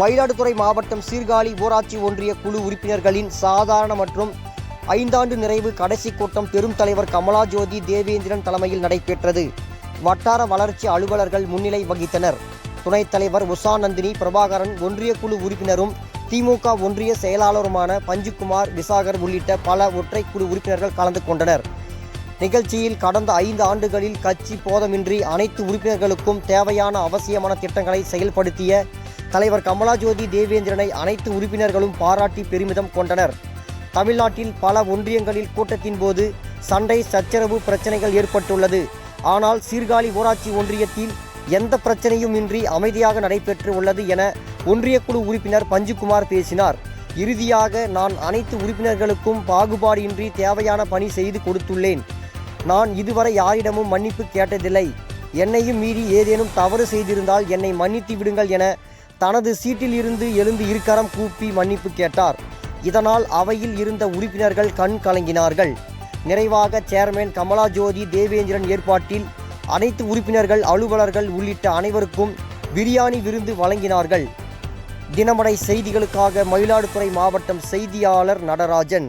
மயிலாடுதுறை மாவட்டம் சீர்காழி ஊராட்சி ஒன்றிய குழு உறுப்பினர்களின் சாதாரண மற்றும் ஐந்தாண்டு நிறைவு கடைசி கூட்டம் பெரும் தலைவர் கமலாஜோதி தேவேந்திரன் தலைமையில் நடைபெற்றது. வட்டார வளர்ச்சி அலுவலர்கள் முன்னிலை வகித்தனர். துணைத் தலைவர் உஷா நந்தினி பிரபாகரன் ஒன்றிய குழு உறுப்பினரும் திமுக ஒன்றிய செயலாளருமான பஞ்சுகுமார் விசாகர் உள்ளிட்ட பல ஒற்றை குழு உறுப்பினர்கள் கலந்து கொண்டனர். நிகழ்ச்சியில் கடந்த ஐந்து ஆண்டுகளில் கட்சி போதமின்றி அனைத்து உறுப்பினர்களுக்கும் தேவையான அவசியமான திட்டங்களை செயல்படுத்திய தலைவர் கமலாஜோதி தேவேந்திரனை அனைத்து உறுப்பினர்களும் பாராட்டி பெருமிதம் கொண்டனர். தமிழ்நாட்டில் பல ஒன்றியங்களில் கூட்டத்தின் போது சண்டை சச்சரவு பிரச்சனைகள் ஏற்பட்டுள்ளது. ஆனால் சீர்காழி ஊராட்சி ஒன்றியத்தில் எந்த பிரச்சனையும் இன்றி அமைதியாக நடைபெற்று உள்ளது என ஒன்றிய குழு உறுப்பினர் பஞ்சுகுமார் பேசினார். இறுதியாக நான் அனைத்து உறுப்பினர்களுக்கும் பாகுபாடின்றி தேவையான பணி செய்து கொடுத்துள்ளேன். நான் இதுவரை யாரிடமும் மன்னிப்பு கேட்டதில்லை. என்னையும் மீறி ஏதேனும் தவறு செய்திருந்தால் என்னை மன்னித்து விடுங்கள் என தனது சீட்டில் இருந்து எழுந்து இருக்கரம் கூப்பி மன்னிப்பு கேட்டார். இதனால் அவையில் இருந்த உறுப்பினர்கள் கண் கலங்கினார்கள். நிறைவாக சேர்மேன் கமலா ஜோதி தேவேந்திரன் ஏற்பாட்டில் அனைத்து உறுப்பினர்கள் அலுவலர்கள் உள்ளிட்ட அனைவருக்கும் பிரியாணி விருந்து வழங்கினார்கள். தினமடை செய்திகளுக்காக மயிலாடுதுறை மாவட்டம் செய்தியாளர் நடராஜன்.